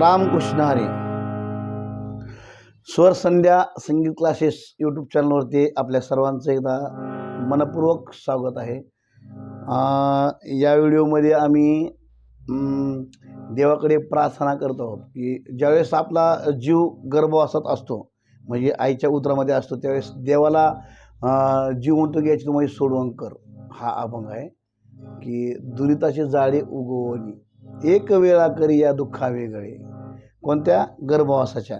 रामकृष्ण हरी. स्वर संध्या संगीत classes YouTube चॅनलवरती आपल्या सर्वांचं एकदा मनपूर्वक स्वागत आहे. या व्हिडिओमध्ये आम्ही देवाकडे प्रार्थना करत आहोत की ज्यावेळेस आपला जीव गर्भवासात असतो म्हणजे आईच्या उदरामध्ये असतो त्यावेळेस देवाला जीव म्हणतो की याची तुम्हाला सोडवण कर. हा अभंग आहे की दुरिताची जाळे उगवणी. एक वेळा करी या दुःखा वेगळे कोणत्या? गर्भवासाच्या.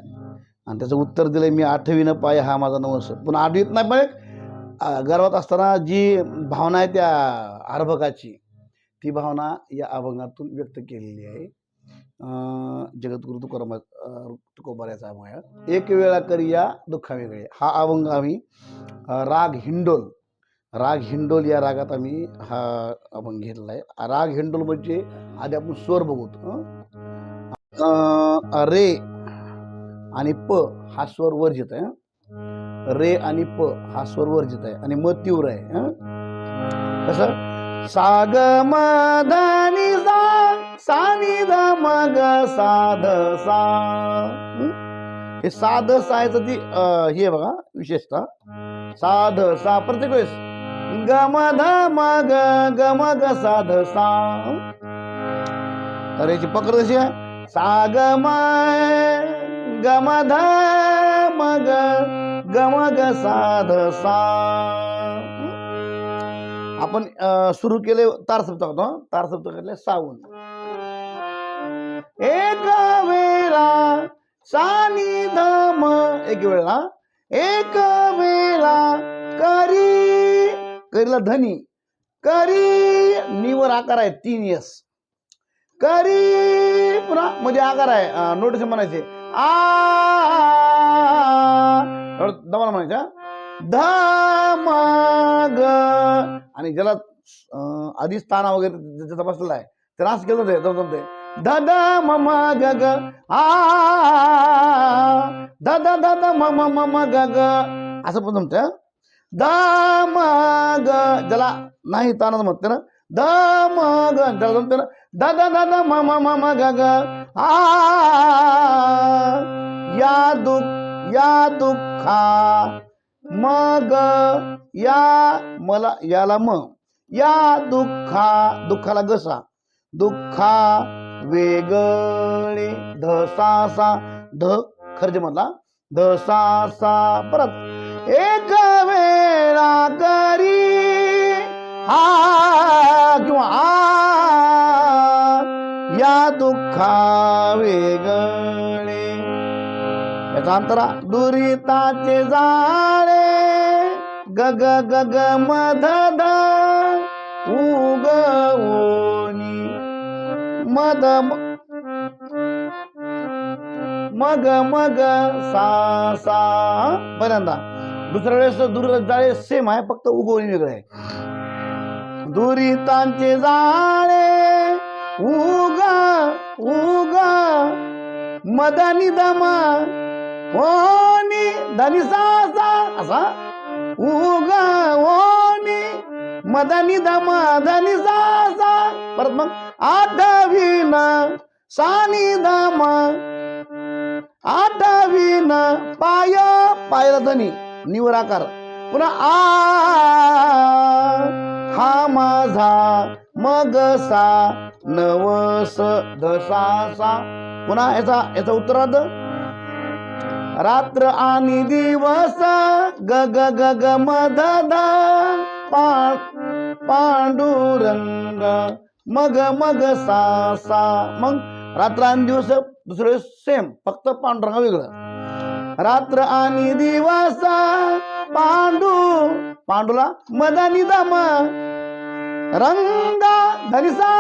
आणि त्याचं उत्तर दिलं मी आठवीनं पाय हा माझा नवस. पण आठवीत नाही पण गर्भात असताना जी भावना आहे त्या अर्भकाची ती भावना या अभंगातून व्यक्त केलेली आहे. जगद्गुरु तुकाराम अं, तुकोबाऱ्याचा अभंग एक वेळा करी या दुःखा वेगळे हा अभंग आम्ही राग हिंडोल राग हिंडोल या रागात आम्ही हा आपण घेतला आहे. राग हिंडोल म्हणजे आधी आपण स्वर बघू रे आणि प हा स्वर वर्जित आहे रे आणि प हा स्वर वर्जित आहे आणि म तीव्र आहे कसं? साग मदानी सा सानी द मग साध सा हे? साध सायचं ती हे बघा विशेषतः. साध सा प्रत्येक वेळेस गम ध मग गम ग साध सा तर याची पकड कशी आहे? सा ग गम ध मग गम ग साध सा आपण सुरू केले तार सप्तक होतो. तार सप्ताह सावून एक वेळा सानी धम एक वेळा. एक वेळा करी करीला धनी. करी निवर आकार आहे तीन यस करी पुन्हा म्हणजे आकार आहे. नोटीस म्हणायचे. आ दमाला म ग आणि ज्याला आधी स्थाना वगैरे ज्याचा बसलेला आहे त्याला असं केलं ते दम ते ध ध म म ग ग आ ध ध ध ध म म म म ग ग असं पण जमतं ग ज्याला नाही ताना म्हणते ना द म ग त्याला म्हणते ना दादा द द द म म म म ग ग आ या दुःख या दुःखा मग या मला याला म या दुःखा दुःखाला घसा दुःखा वेगळे धसा सा ध खर्ज म्हटला धसासा परत एक वेळा करी आ किंवा आ या दुःखा वेगळे याचा अंतरा दुरिताचे जाळे ग ग ग ग मध मद मग मग सा सा पहिल्यांदा दुसऱ्या वेळेस दूर जाळे सेम आहे फक्त उगवणी वेगळं आहे. दुरितांचे जाळे उगा उगा मदानी दमा ओनी धनी सा सा असा? उगा ओनी मदानी दमा धनी सासा. सा परत मग आठवीन सानी दमा आठवीन पाय पायला धनी. निवर आकार पुन्हा आ हा माझा मग सा नवस धसा सा पुन्हा याचा याचा उत्तरार्ध. रात्र आणि दिवस ग ग ग ग मध पांडुरंग मग मग सा सा. मग रात्र आणि दिवस दुसरे सेम फक्त पांडुरंग वेगळं. रात्र आणि दिवस पांडू पांडूला मदानी दम रंगा धनिसा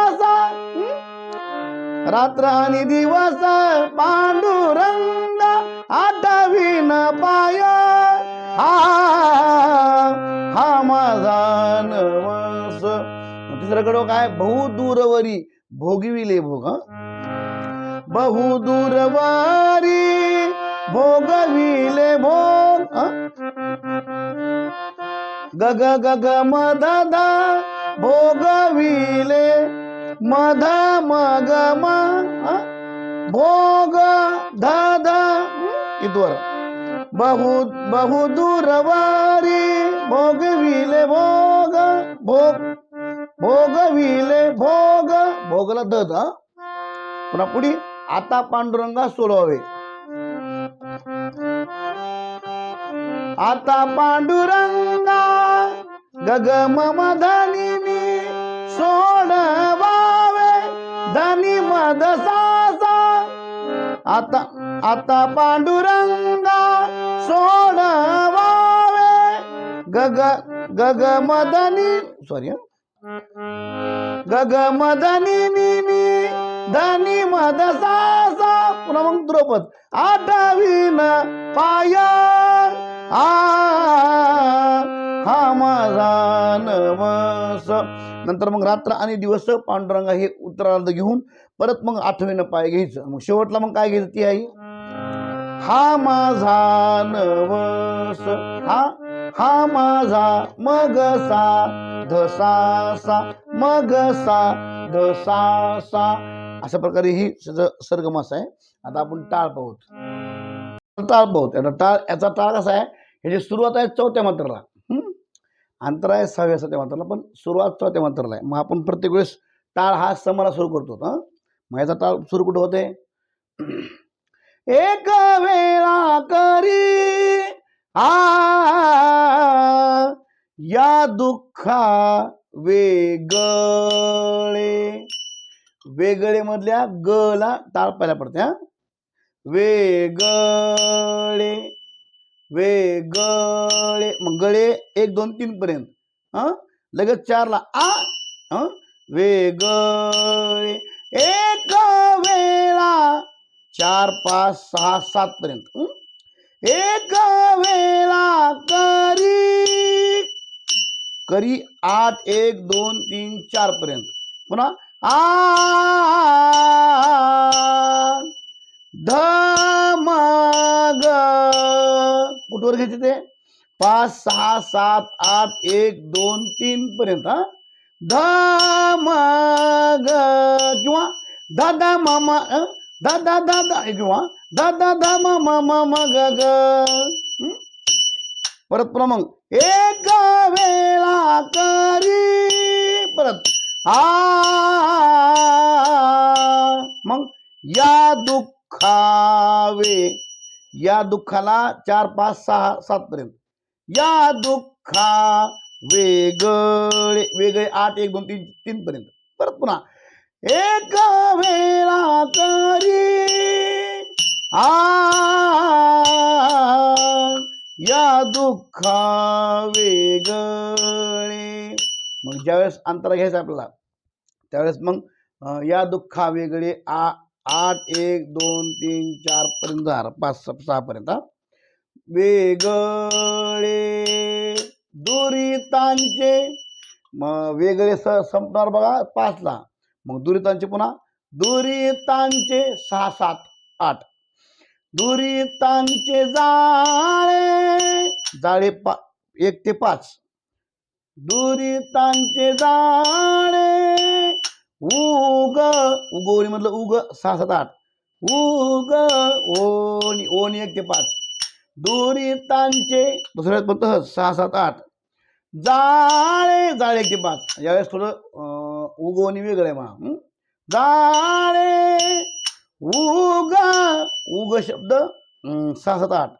रात्र आणि दिवस पांडू पांडुरंग आठवीन पाय हा हा माझा नवस. तिसरं कडं काय? बहु दूरवरी भोगिविले भोग हं? भोगविले भोग गग ग ग ग ग भोगविले मध मग म भोग दादा इथवर. बहु बहु दूरवारी भोगविले भोग भोग भोगविले भोग भोगला द पुन्हा पुढे आता पांडुरंगा सोडवावे. आता पांडुरंगा गगम मधनिनी सोडवावे धनी मद सासा. आता आता पांडुरंगा सोडवावे गग गग मदनी सॉरी गग मदनी धनी मद सासा. पुन्हा मग द्रौपद. आठवीन पाया आ हा माझा नवस. नंतर मग रात्र आणि दिवस पांडुरंगा हे उत्तरार्ध घेऊन परत मग आठवीनं पाय घ्यायचं. मग शेवटला मग काय घ्यायचं ती आई? हा माझा नवस. हा? हा माझा मग सा धसा सा मग सा धसा सा अशा प्रकारे ही सर्गमास आहे. आता आपण टाळ पाहूत टाळ पाहूत याचा टाळ याचा टाळ कसा आहे? ह्याची सुरुवात आहे चौथ्या मात्राला. अंतर आहे सहाव्या सत्या मात्राला. पण सुरुवात चौथ्या मंत्राला आहे. मग आपण प्रत्येक वेळेस टाळ हा समाला सुरू करतो. हां? मग याचा टाळ सुरू कुठं होते? एक वेळा करी आ या दुःखा वेगळे. वेगळे मधल्या गला टाळ पाहायला पडते हा? वेगळे वेगळे. मग गळे एक दोन तीन पर्यंत. हा? लगेच चारला. आ? हा? वेगळे. एक वेळा. चार पाच सहा सात पर्यंत. एक वेळा करी. करी आठ एक दोन तीन चार पर्यंत. पुन्हा आ. धमग. कुठवर घ्यायचे ते? पाच सहा सात आठ एक दोन तीन पर्यंत हा? ग किंवा दादा मामा अं? दादा दादा किंवा दादा धा म म म ग. ग परत पुन्हा मग. एक वेळा करी परत. आ मग या दुखावे. या दुःखाला चार पाच सहा सात पर्यंत. या दुःखा वेगळे वेगळे आठ एक दोन तीन तीन पर्यंत. परत पुन्हा. एक वेळा करी आ या दुःखा वेगळे. मग ज्यावेळेस अंतरा घ्यायचा आपल्याला त्यावेळेस मग या दुःखा वेगळे आ आठ एक दोन तीन चार पर्यंत झालं. पाच सहा पर्यंत वेगळे दुरितांचे. मग वेगळे स संपणार बघा पाचला. मग दुरितांचे पुन्हा. दुरितांचे सहा सात आठ. दुरितांचे जाळे. जाळे पा एक ते पाच. दुरितांचे जाळे. उग उगवणी म्हटलं उग सहा सात आठ. उग ओनी ओनी एक ते पाच. दुरितांचे दुसऱ्यात पण सहा सात आठ. जाळे जाळे एक ते पाच. यावेळेस थोडं उगवणी वेगळं आहे म्हणा. जाळे उग उग शब्द सहा सात आठ.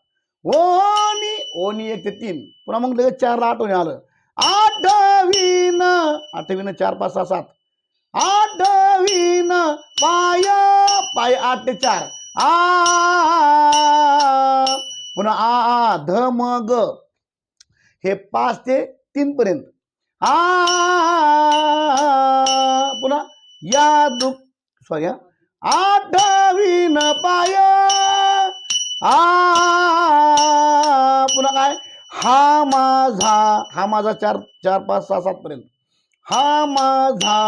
ओनी ओनी एक ते तीन. पुन्हा मग लगेच चारला आठवणी आलं. आठवीन आठवीन चार पाच सहा सात. आठवीन पाय पाय आठ ते चार. आ. पुन्हा आ आ ध म ग. हे पाच ते तीन पर्यंत. आ. पुन्हा या दुःख सॉरी आठवीन पाय. आ. पुन्हा काय? हा माझा हा माझा चार चार पाच सहा सात पर्यंत. हा माझा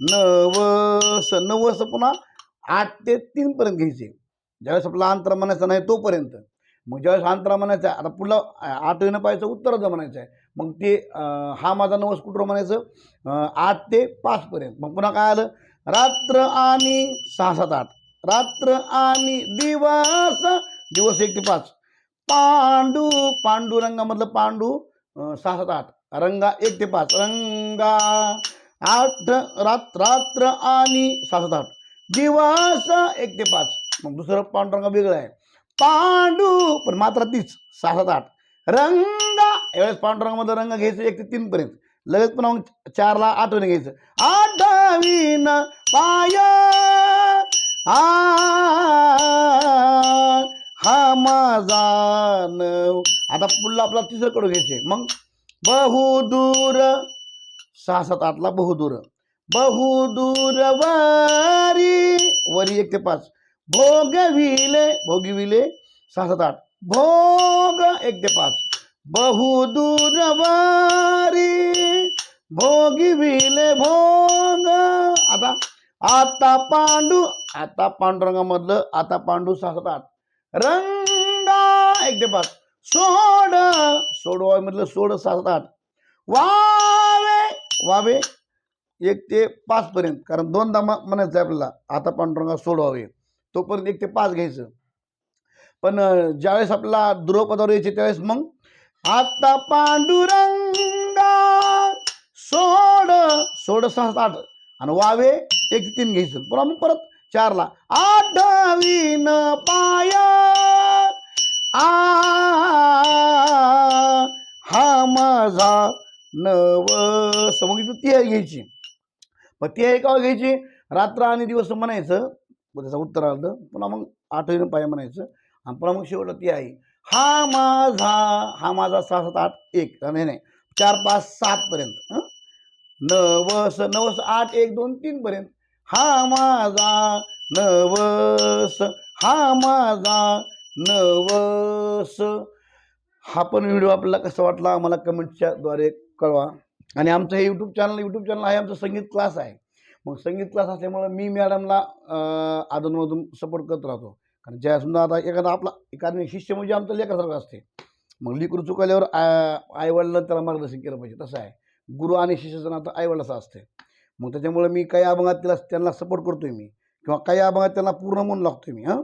नवस नवस पुन्हा आठ ते तीनपर्यंत घ्यायचे. ज्यावेळेस आपला अंतरा म्हणायचा नाही तोपर्यंत. मग ज्यावेळेस अंतरा म्हणायचा आहे, आता पुढलं आठवीनं पाहायचं उत्तराचं म्हणायचं आहे. मग ते हा माझा नवस कुठं म्हणायचं? आठ ते पाचपर्यंत मग पुन्हा काय आलं? रात्र आणि सहा सात आठ. रात्र आणि दिवस दिवस एक ते पाच. पांडू पांडुरंगामधलं पांडू सहा सात आठ. रंगा एक ते पाच. रंगा आठ रात्र रात्र आणि सहा सात आठ. दिवस एक ते पाच. मग दुसरं पांडुरंग वेगळं आहे. पांडू पण मात्र तीच. सहा सात आठ. रंग. यावेळेस पांडुरंगामध्ये रंग घ्यायचं एक ते तीन पर्यंत. लगेच पण मग चारला आठवणी घ्यायचं. आठवीन पाय. आ हा माझा आता पुढला आपला तिसरं कडू घ्यायचे मग बहुदूर सहा सात आठला बहुदूर. बहुदूर वारी वरी एक ते पाच. भोगविले भोगविले सहा सात आठ. भोग एक ते पाच. बहुदूर वारी भोगविले भोग. आता आता पांडू आता पांडुरंगामधलं आता पांडू सहा सात आठ. रंगा एक ते पाच. सोड सोडवा मधलं सोड सहा सात आठ. वा वावे एक ते पाचपर्यंत कारण दोनदा म्हणायचं आहे आपल्याला आता पांडुरंगा सोडवावे. तोपर्यंत एक ते पाच घ्यायचं. पण ज्यावेळेस आपला द्रुपदावर यायचे त्यावेळेस मग आता पांडुरंगा सोड सोड सहा सात आठ. आणि वावे एक ते तीन घ्यायचं. पुन्हा मग परत चारला. आठवीन पाय आ हा माझा नव मग ती आहे घ्यायची. मग ती आहे का घ्यायची? रात्र आणि दिवस म्हणायचं. मग त्याचा आलं. पुन्हा मग आठवीनं पाय म्हणायचं. आणि पुन्हा मग शेवटला ती आहे हा माझा हा माझा सहा सात आठ एक. नाही नाही. चार पाच सातपर्यंत नव स नवस नवस आठ एक दोन तीनपर्यंत हा माझा नवस हा माझा नवस हा पण व्हिडिओ आपल्याला कसा वाटला? आम्हाला कमेंटच्या द्वारे कळवा. आणि आमचं हे यूट्यूब चॅनल यूट्यूब चॅनल आहे आमचं संगीत क्लास आहे. मग संगीत क्लास असल्यामुळं मी मॅडमला आदनमधून सपोर्ट करत राहतो. कारण ज्या समजा आता एखादा आपला एखादा शिष्य म्हणजे आमचं लेखासारखं असते. मग लिकरू चुकल्यावर आईवडिलांना त्याला मार्गदर्शन केलं पाहिजे तसं आहे. गुरु आणि शिष्याचं नातं आईवडिलाचं असते. मग त्याच्यामुळे मी काही अभंगात त्याला त्यांना सपोर्ट करतोय मी. किंवा काही अभंगात त्यांना पूर्ण म्हणून लागतोय मी हां.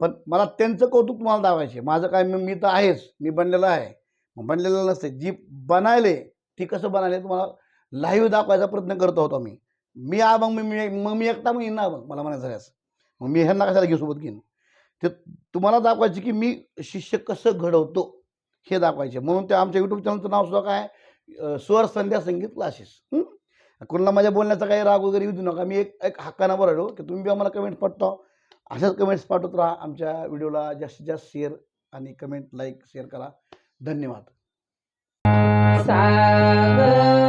पण मला त्यांचं कौतुक तुम्हाला दावायचे माझं काय मी तर आहेच. मी बनलेलं आहे. मग बनलेलं नसते. जी बनायले ती कसं बनाले तुम्हाला लाईव्ह दाखवायचा प्रयत्न करत होतो मी मी आ मग मी- मग मी एकटा मग येईन ना मग मला म्हणायचं आहे असं. मग मी ह्यांना कशाला घेऊ सोबत घेईन? ते तुम्हाला दाखवायचे की मी शिष्य कसं घडवतो हे दाखवायचे. म्हणून ते आमच्या यूट्यूब चॅनलचं नाव सुद्धा काय? स्वर संध्या संगीत क्लासेस. कोणाला माझ्या बोलण्याचा काही राग वगैरे येऊ देऊ नका. मी एक एक हक्कानं बरं की तुम्ही आम्हाला कमेंट पाठवा. अशाच कमेंट्स पाठवत राहा. आमच्या व्हिडिओला जास्तीत जास्त शेअर आणि कमेंट लाईक शेअर करा. धन्यवाद. Sabamah.